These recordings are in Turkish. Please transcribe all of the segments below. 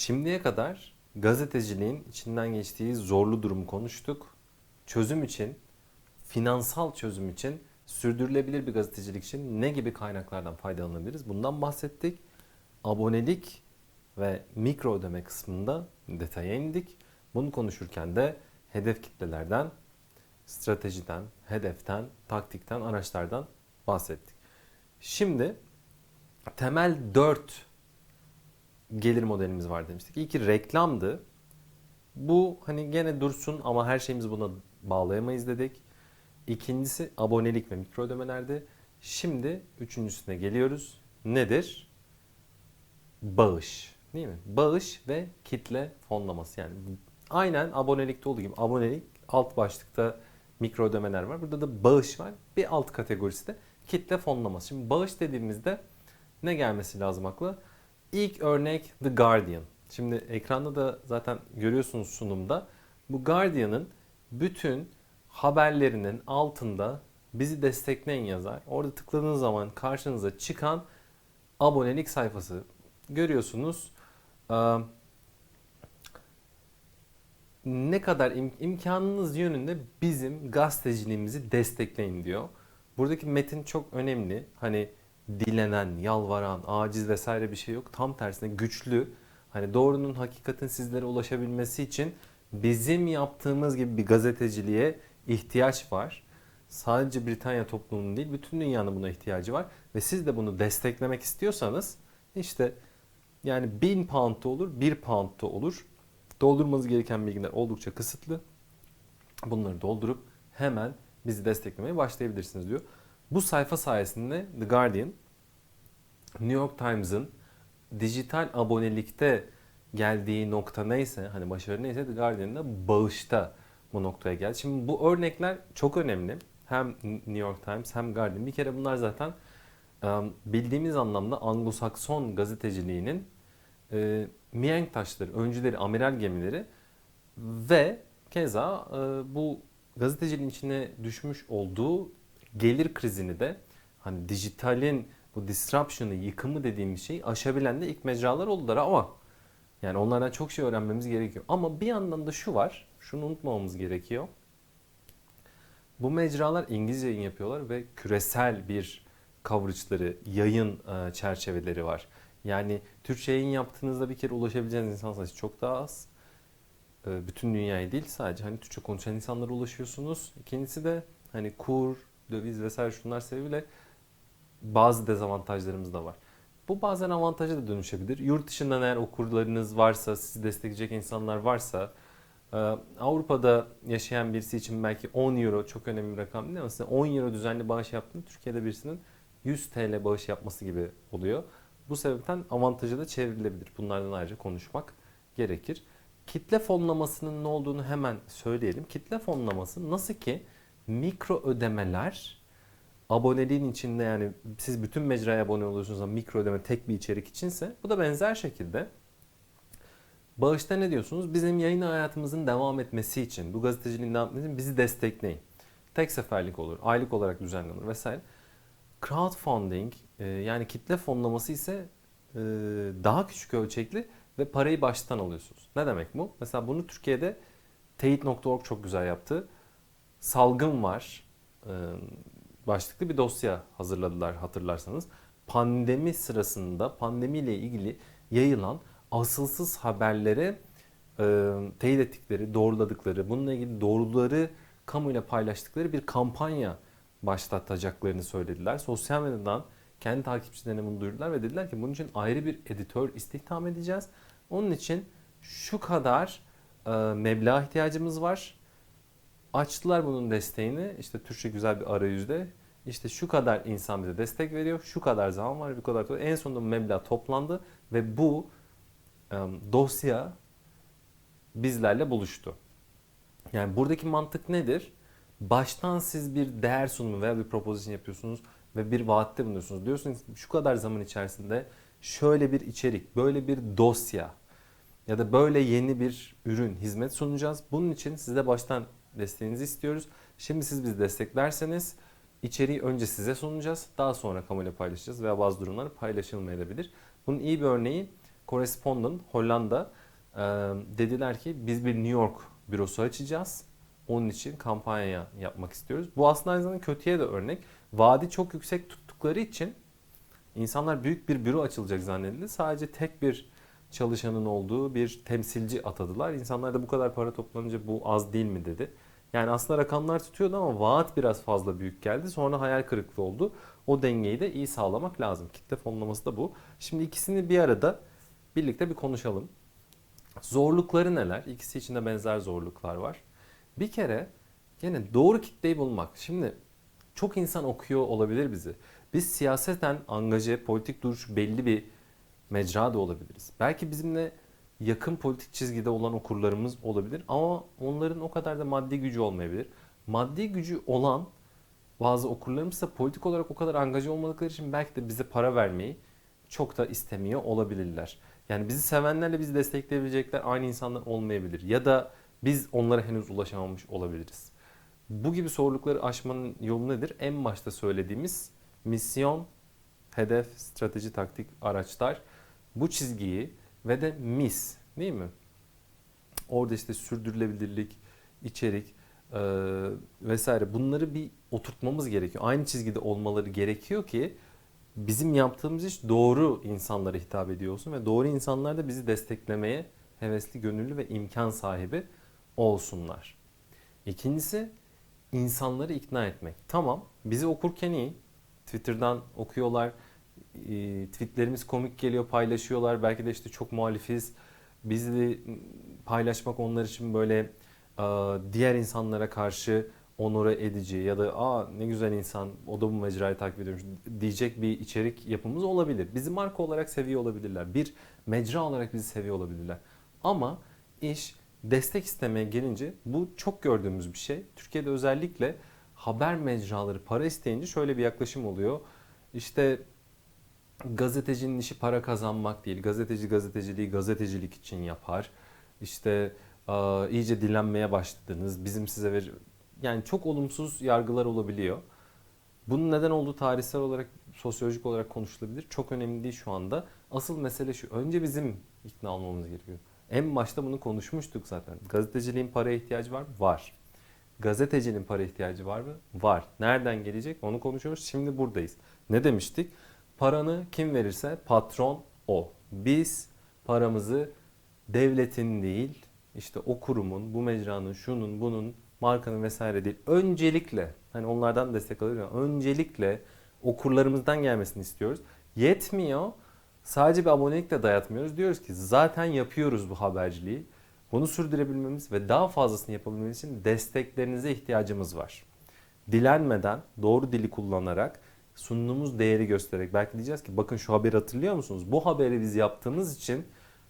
Şimdiye kadar gazeteciliğin içinden geçtiği zorlu durumu konuştuk. Çözüm için, finansal çözüm için, sürdürülebilir bir gazetecilik için ne gibi kaynaklardan faydalanabiliriz? Bundan bahsettik. Abonelik ve mikro ödeme kısmında detaya indik. Bunu konuşurken de hedef kitlelerden, stratejiden, hedeften, taktikten, araçlardan bahsettik. Şimdi temel 4 gelir modelimiz var demiştik. İlki reklamdı. Bu hani gene dursun ama her şeyimizi buna bağlayamayız dedik. İkincisi abonelik ve mikro ödemelerdi. Şimdi üçüncüsüne geliyoruz. Nedir? Bağış. Değil mi? Bağış ve kitle fonlaması. Yani aynen abonelikte olduğu gibi abonelik alt başlıkta mikro ödemeler var. Burada da bağış var. Bir alt kategorisi de kitle fonlaması. Şimdi bağış dediğimizde ne gelmesi lazım akla? İlk örnek The Guardian. Şimdi ekranda da zaten görüyorsunuz sunumda. Bu Guardian'ın bütün haberlerinin altında bizi destekleyin yazar. Orada tıkladığınız zaman karşınıza çıkan abonelik sayfası görüyorsunuz. Ee, ne kadar im- imkanınız yönünde bizim gazeteciliğimizi destekleyin diyor. Buradaki metin çok önemli. Hani dilenen, yalvaran, aciz vesaire bir şey yok. Tam tersine güçlü. Hani doğrunun, hakikatin sizlere ulaşabilmesi için bizim yaptığımız gibi bir gazeteciliğe ihtiyaç var. Sadece Britanya toplumunun değil, bütün dünyanın buna ihtiyacı var. Ve siz de bunu desteklemek istiyorsanız işte yani 1000 pound da olur, 1 pound da olur. Doldurmanız gereken bilgiler oldukça kısıtlı. Bunları doldurup hemen bizi desteklemeye başlayabilirsiniz diyor. Bu sayfa sayesinde The Guardian, New York Times'ın dijital abonelikte geldiği nokta neyse, hani başarı neyse The Guardian'ın da bağışta bu noktaya geldi. Şimdi bu örnekler çok önemli. Hem New York Times hem Guardian. Bir kere bunlar zaten bildiğimiz anlamda Anglo-Sakson gazeteciliğinin e, mihenk taşları, öncüleri, amiral gemileri ve keza e, bu gazeteciliğin içine düşmüş olduğu gelir krizini de hani dijitalin bu disruption'ı, yıkımı dediğimiz şeyi aşabilen de ilk mecralar oldular ama yani onlardan çok şey öğrenmemiz gerekiyor. Ama bir yandan da şu var, şunu unutmamamız gerekiyor. Bu mecralar İngilizce yayın yapıyorlar ve küresel bir coverage'ları, yayın e, çerçeveleri var. Yani Türkçe yayın yaptığınızda bir kere ulaşabileceğiniz insan sayısı çok daha az. E, bütün dünyaya değil sadece hani Türkçe konuşan insanlara ulaşıyorsunuz. İkincisi de hani kur, döviz vesaire şunlar sebebiyle bazı dezavantajlarımız da var. Bu bazen avantaja da dönüşebilir. Yurt dışından eğer okurlarınız varsa, sizi destekleyecek insanlar varsa, e, Avrupa'da yaşayan birisi için belki 10 euro çok önemli bir rakam değil ama size 10 euro düzenli bağış yaptığında Türkiye'de birisinin 100 TL bağış yapması gibi oluyor. Bu sebepten avantajı da çevrilebilir. Bunlardan ayrıca konuşmak gerekir. Kitle fonlamasının ne olduğunu hemen söyleyelim. Kitle fonlaması nasıl ki mikro ödemeler aboneliğin içinde yani siz bütün mecraya abone oluyorsunuz ama mikro ödeme tek bir içerik içinse bu da benzer şekilde bağışta ne diyorsunuz? Bizim yayın hayatımızın devam etmesi için, bu gazeteciliğin devam etmesi için bizi destekleyin. Tek seferlik olur, aylık olarak düzenlenir vesaire. Crowdfunding e, yani kitle fonlaması ise e, daha küçük ölçekli ve parayı baştan alıyorsunuz. Ne demek bu? Mesela bunu Türkiye'de teyit.org çok güzel yaptı. Salgın var e, başlıklı bir dosya hazırladılar hatırlarsanız. Pandemi sırasında pandemiyle ilgili yayılan asılsız haberlere e, teyit ettikleri, doğruladıkları, bununla ilgili doğruları kamuyla paylaştıkları bir kampanya başlatacaklarını söylediler. Sosyal medyadan kendi takipçilerine bunu duyurdular ve dediler ki bunun için ayrı bir editör istihdam edeceğiz. Onun için şu kadar e, meblağ ihtiyacımız var. Açtılar bunun desteğini. İşte Türkçe güzel bir arayüzde. İşte şu kadar insan bize destek veriyor. Şu kadar zaman var. Bu kadar. En sonunda meblağ toplandı ve bu dosya bizlerle buluştu. Yani buradaki mantık nedir? Baştan siz bir değer sunumu veya bir proposition yapıyorsunuz ve bir vaatte bulunuyorsunuz. Diyorsunuz şu kadar zaman içerisinde şöyle bir içerik, böyle bir dosya ya da böyle yeni bir ürün, hizmet sunacağız. Bunun için size baştan desteğinizi istiyoruz. Şimdi siz bizi desteklerseniz içeriği önce size sunacağız. Daha sonra kamuyla paylaşacağız veya bazı durumlar paylaşılmayabilir. Bunun iyi bir örneği Correspondent Hollanda e, dediler ki biz bir New York bürosu açacağız. Onun için kampanya yapmak istiyoruz. Bu aslında aynı zamanda kötüye de örnek. Vadi çok yüksek tuttukları için insanlar büyük bir büro açılacak zannedildi. Sadece tek bir çalışanın olduğu bir temsilci atadılar. İnsanlar da bu kadar para toplanınca bu az değil mi dedi. Yani aslında rakamlar tutuyordu ama vaat biraz fazla büyük geldi. Sonra hayal kırıklığı oldu. O dengeyi de iyi sağlamak lazım. Kitle fonlaması da bu. Şimdi ikisini bir arada birlikte bir konuşalım. Zorlukları neler? İkisi için de benzer zorluklar var. Bir kere gene doğru kitleyi bulmak. Şimdi çok insan okuyor olabilir bizi. Biz siyaseten angaje, politik duruş belli bir mecra da olabiliriz. Belki bizimle yakın politik çizgide olan okurlarımız olabilir ama onların o kadar da maddi gücü olmayabilir. Maddi gücü olan bazı okurlarımız da politik olarak o kadar angaje olmadıkları için belki de bize para vermeyi çok da istemiyor olabilirler. Yani bizi sevenlerle bizi destekleyebilecekler aynı insanlar olmayabilir. Ya da biz onlara henüz ulaşamamış olabiliriz. Bu gibi zorlukları aşmanın yolu nedir? En başta söylediğimiz misyon, hedef, strateji, taktik, araçlar. Bu çizgiyi ve de mis değil mi? Orada işte sürdürülebilirlik, içerik e, vesaire bunları bir oturtmamız gerekiyor. Aynı çizgide olmaları gerekiyor ki bizim yaptığımız iş doğru insanlara hitap ediyor olsun ve doğru insanlar da bizi desteklemeye hevesli, gönüllü ve imkan sahibi olsunlar. İkincisi insanları ikna etmek. Tamam bizi okurken iyi. Twitter'dan okuyorlar. E, tweetlerimiz komik geliyor paylaşıyorlar. Belki de işte çok muhalifiz. Bizi paylaşmak onlar için böyle e, diğer insanlara karşı onore edici ya da aa ne güzel insan o da bu mecrayı takip ediyormuş diyecek bir içerik yapımız olabilir. Bizi marka olarak seviyor olabilirler. Bir mecra olarak bizi seviyor olabilirler. Ama iş destek istemeye gelince bu çok gördüğümüz bir şey. Türkiye'de özellikle haber mecraları para isteyince şöyle bir yaklaşım oluyor. İşte gazetecinin işi para kazanmak değil. Gazeteci gazeteciliği gazetecilik için yapar. İşte iyice dilenmeye başladınız. Bizim size ver yani çok olumsuz yargılar olabiliyor. Bunun neden olduğu tarihsel olarak, sosyolojik olarak konuşulabilir. Çok önemli değil şu anda. Asıl mesele şu. Önce bizim ikna olmamız gerekiyor. En başta bunu konuşmuştuk zaten. Gazeteciliğin paraya ihtiyacı var mı? Var. Gazetecinin para ihtiyacı var mı? Var. Nereden gelecek? Onu konuşuyoruz. Şimdi buradayız. Ne demiştik? Paranı kim verirse patron o. Biz paramızı devletin değil, işte o kurumun, bu mecranın, şunun, bunun, markanın vesaire değil. Öncelikle hani onlardan destek alıyoruz. Öncelikle okurlarımızdan gelmesini istiyoruz. Yetmiyor. Sadece bir abonelikle dayatmıyoruz. Diyoruz ki zaten yapıyoruz bu haberciliği. Bunu sürdürebilmemiz ve daha fazlasını yapabilmemiz için desteklerinize ihtiyacımız var. Dilenmeden, doğru dili kullanarak, sunduğumuz değeri göstererek belki diyeceğiz ki bakın şu haberi hatırlıyor musunuz? Bu haberi biz yaptığımız için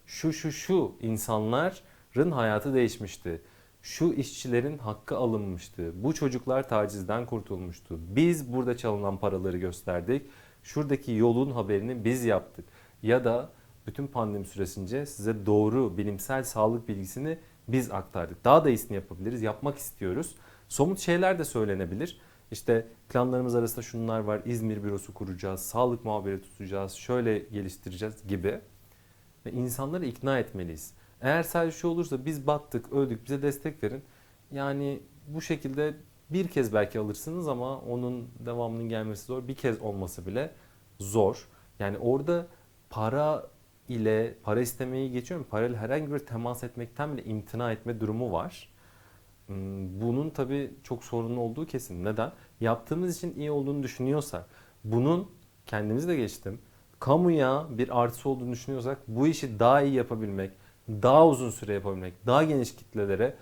şu şu şu insanların hayatı değişmişti. Şu işçilerin hakkı alınmıştı. Bu çocuklar tacizden kurtulmuştu. Biz burada çalınan paraları gösterdik. Şuradaki yolun haberini biz yaptık. Ya da bütün pandemi süresince size doğru bilimsel sağlık bilgisini biz aktardık. Daha da iyisini yapabiliriz. Yapmak istiyoruz. Somut şeyler de söylenebilir. İşte planlarımız arasında şunlar var. İzmir bürosu kuracağız. Sağlık muhabiri tutacağız. Şöyle geliştireceğiz gibi. Ve insanları ikna etmeliyiz. Eğer sadece şu olursa biz battık, öldük, bize destek verin. Yani bu şekilde bir kez belki alırsınız ama onun devamının gelmesi zor. Bir kez olması bile zor. Yani orada para ile para istemeyi geçiyorum. Parayla herhangi bir temas etmekten bile imtina etme durumu var. Hmm, bunun tabii çok sorunlu olduğu kesin. Neden? Yaptığımız için iyi olduğunu düşünüyorsak, bunun kendimiz de geçtim. Kamuya bir artısı olduğunu düşünüyorsak bu işi daha iyi yapabilmek, daha uzun süre yapabilmek, daha geniş kitlelere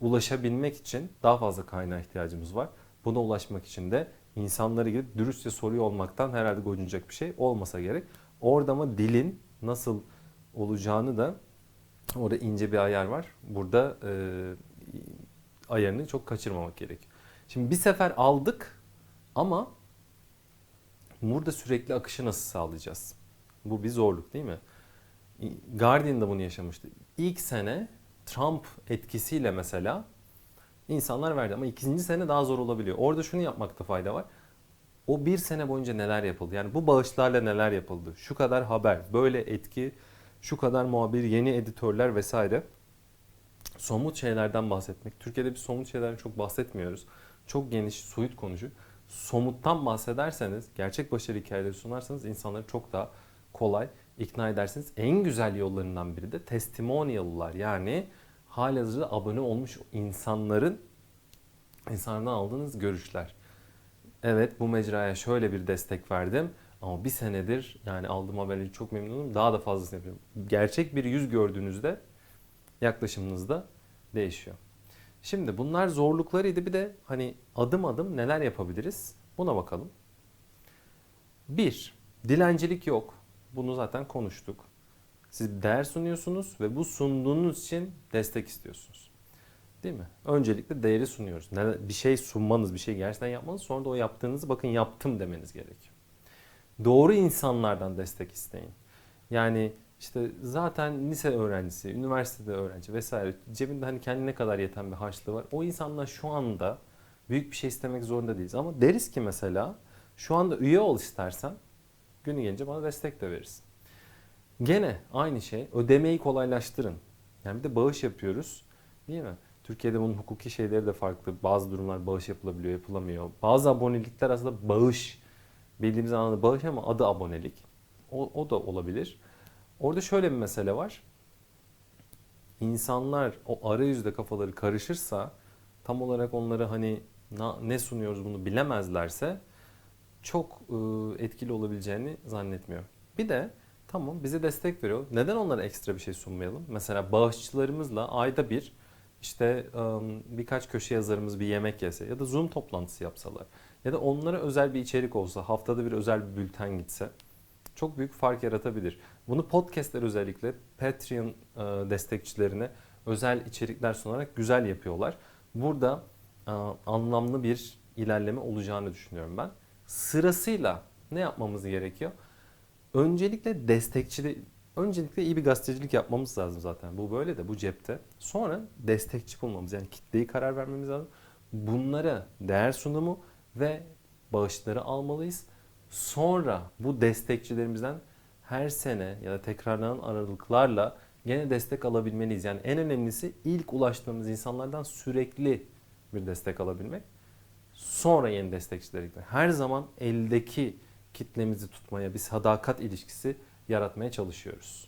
ulaşabilmek için daha fazla kaynağa ihtiyacımız var. Buna ulaşmak için de insanları gidip dürüstçe soruyor olmaktan herhalde gocunacak bir şey olmasa gerek. Orada ama dilin nasıl olacağını da orada ince bir ayar var. Burada e, ayarını çok kaçırmamak gerek. Şimdi bir sefer aldık ama burada sürekli akışı nasıl sağlayacağız? Bu bir zorluk değil mi? Guardian da bunu yaşamıştı. İlk sene Trump etkisiyle mesela insanlar verdi ama ikinci sene daha zor olabiliyor. Orada şunu yapmakta fayda var. O bir sene boyunca neler yapıldı? Yani bu bağışlarla neler yapıldı? Şu kadar haber, böyle etki şu kadar muhabir, yeni editörler vesaire. Somut şeylerden bahsetmek. Türkiye'de bir somut şeylerden çok bahsetmiyoruz. Çok geniş, soyut konuşu. Somuttan bahsederseniz, gerçek başarı hikayeleri sunarsanız insanları çok daha kolay ikna edersiniz. En güzel yollarından biri de testimonial'lar yani halihazırda abone olmuş insanların insanlardan aldığınız görüşler. Evet bu mecraya şöyle bir destek verdim ama bir senedir yani aldığım haberleri çok memnunum. Daha da fazlasını yapıyorum. Gerçek bir yüz gördüğünüzde yaklaşımınız da değişiyor. Şimdi bunlar zorluklarıydı. Bir de hani adım adım neler yapabiliriz? Buna bakalım. Bir, dilencilik yok. Bunu zaten konuştuk. Siz değer sunuyorsunuz ve bu sunduğunuz için destek istiyorsunuz. Değil mi? Öncelikle değeri sunuyoruz. Bir şey sunmanız, bir şey gerçekten yapmanız sonra da o yaptığınızı bakın yaptım demeniz gerekiyor. Doğru insanlardan destek isteyin. Yani işte zaten lise öğrencisi, üniversitede öğrenci vesaire cebinde hani kendine kadar yeten bir harçlığı var. O insanlar şu anda büyük bir şey istemek zorunda değiliz. Ama deriz ki mesela şu anda üye ol istersen günü gelince bana destek de verirsin. Gene aynı şey ödemeyi kolaylaştırın. Yani bir de bağış yapıyoruz değil mi? Türkiye'de bunun hukuki şeyleri de farklı. Bazı durumlar bağış yapılabiliyor, yapılamıyor. Bazı abonelikler aslında bağış. Bildiğimiz anlamda bağış ama adı abonelik. O, o da olabilir. Orada şöyle bir mesele var. İnsanlar o arayüzde kafaları karışırsa tam olarak onları hani ne sunuyoruz bunu bilemezlerse çok ıı, etkili olabileceğini zannetmiyorum. Bir de tamam bize destek veriyor. Neden onlara ekstra bir şey sunmayalım? Mesela bağışçılarımızla ayda bir işte birkaç köşe yazarımız bir yemek yese ya da Zoom toplantısı yapsalar ya da onlara özel bir içerik olsa haftada bir özel bir bülten gitse çok büyük fark yaratabilir. Bunu podcastler özellikle Patreon e, destekçilerine özel içerikler sunarak güzel yapıyorlar. Burada e, anlamlı bir ilerleme olacağını düşünüyorum ben. Sırasıyla ne yapmamız gerekiyor? Öncelikle destekçi öncelikle iyi bir gazetecilik yapmamız lazım zaten. Bu böyle de bu cepte. Sonra destekçi bulmamız yani kitleyi karar vermemiz lazım. Bunlara değer sunumu ve bağışları almalıyız. Sonra bu destekçilerimizden her sene ya da tekrarlanan aralıklarla gene destek alabilmeliyiz. Yani en önemlisi ilk ulaştığımız insanlardan sürekli bir destek alabilmek. Sonra yeni destekçiler eklemek. Her zaman eldeki kitlemizi tutmaya bir sadakat ilişkisi yaratmaya çalışıyoruz.